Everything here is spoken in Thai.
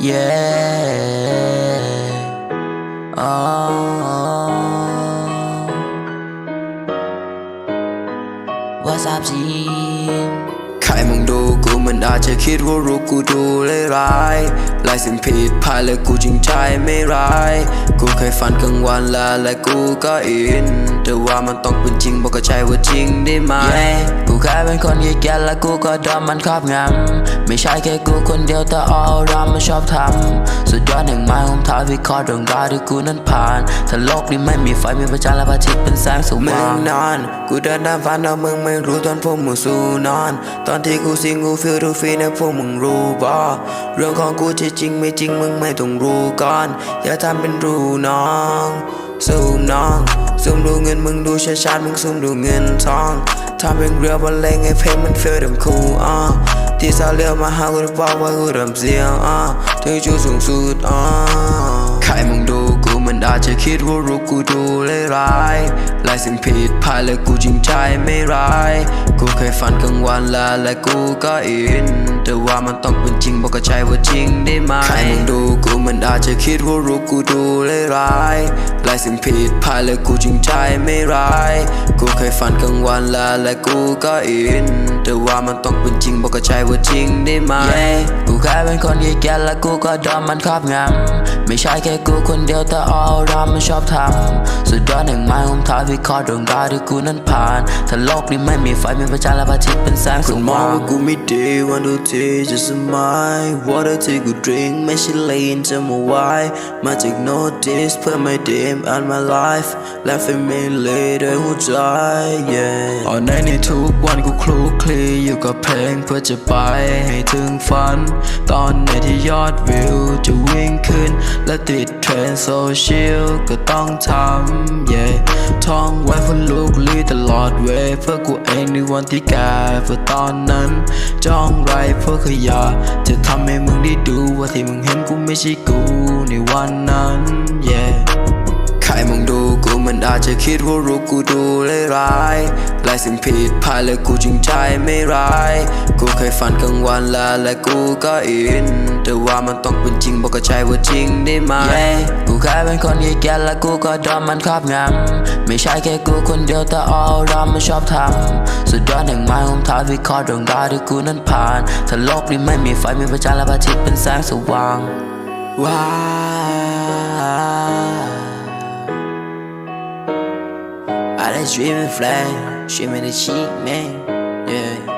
yeah oh What's up จีนใครมึงดูกูมันอาจจะคิดว่ารู้กูดูเลยร้ายลายสิ่งผิดพลาดและกูจริงใจไม่ร้าย กูเคยฝันกลางวันและและกูก็อิน แต่ว่ามันต้องเป็นจริงบอกก็ใช่ว่าจริงได้ไหม yeah กูแค่เป็นคนยีแกนและกูก็ดอมมันครอบงำ ไม่ใช่แค่กูคนเดียวแต่ all around มันชอบทำ สุดยอดแห่งไม้ของท้าวิเคราะห์เรื่องราวที่กูนั้นผ่าน ถ้าโลกนี้ไม่มีไฟมีพระจันทร์และพระอาทิตย์เป็นแสงสว่างงนอน กูเดินตามฝันแต่มึงไม่รู้ตอนพวกมึงสู้นอนตอนที่กูซิงกูฟีลทูฟีนะพวกมึงรู้บ่เรื่องของกูที่จริงไม่จริงมึงไม่ต้องรู้ก่อน อย่าทำเป็นรู้น้องซูมน้องซูมดูเงินมึงดูชัดๆมึงซูมดูเงินทองทำเป็นเรือบรรเลงให้เพลงมันเฟีลดังคูอะที่สาวเรือมาหากูบอกว่ากูรำเสียงอะถึงจุดสูงสุดอะ อาจจะคิดว่ารู้กูดูเลยร้ายหลายสิ่งผิดพลาดและกูจริงใจไม่ร้าย กูเคยฝันกลางวันและและกูก็อิน แต่ว่ามันต้องเป็นจริงบอกก็ใช่ว่าจริงได้ไหมใครมึงดูกูมันอาจจะคิดว่ารู้กูดูเลยร้ายหลายสิ่งผิดพลาดและกูจริงใจไม่ร้าย กูเคยฝันกลางวันและและกูก็อินแต่ว่ามันต้องเป็นจริงบอกก็ใช่ว่าจริงได้ไหม yeah กูแค่เป็นคนยีแกนและกูก็ดอมมันครอบงำไม่ใช่แค่กูคนเดียวแต่ all around มันชอบทำสุดยอดแห่งไม้ของท้าวิเคราะห์เรื่องราวที่กูนั้นผ่านถ้าโลกนี้ไม่มีไฟมีพระจันทร์และพระอาทิตย์เป็นแสงสคุณมองว่างว่ากูไม่ดีวันดูทีจะสมัย water ที่กู drink ไม่ใช่เลนจะมาไว้มาจาก notice เพื่อไม่ dim on my life และ family ด้วยหัวใจ yeah อ่อนในในทุกวันกูคลุกคลีอยู่กับเพลงเพื่อจะไปให้ถึงฝัน ตอนไหนที่ยอดวิวจะวิ่งขึ้น และติดเทรนด์โซเชียลก็ต้องทำ yeah ท่องไว้เพื่อลูกลีตลอดเวเพื่อกูเองในวันที่แก่เพื่อตอนนั้น จ้องไรเพื่อขยะจะทำให้มึงได้ดูว่าที่มึงเห็นกูไม่ใช่กูในวันนั้น ใครมึงดูกูมันอาจจะคิดว่ารู้กูดูเลยร้ายลายสิ่งผิดพลาดและกูจริงใจไม่ร้าย กูเคยฝันกลางวันและและกูก็อิน แต่ว่ามันต้องเป็นจริงบอกก็ใช่ว่าจริงได้ไหม yeah กูแค่เป็นคนยีแกนและกูก็ดอมมันครอบงำไม่ใช่แค่กูคนเดียวแต่ all around มันชอบทำสุดยอดแห่งไม้ของท้าวิเคราะห์เรื่องราวที่กูนั้นผ่านถ้าโลกนี้ไม่มีไฟมีพระจันทร์และพระอาทิตย์เป็นแสงสว่างว้า Allez, je me fly, je me déchire, yeah.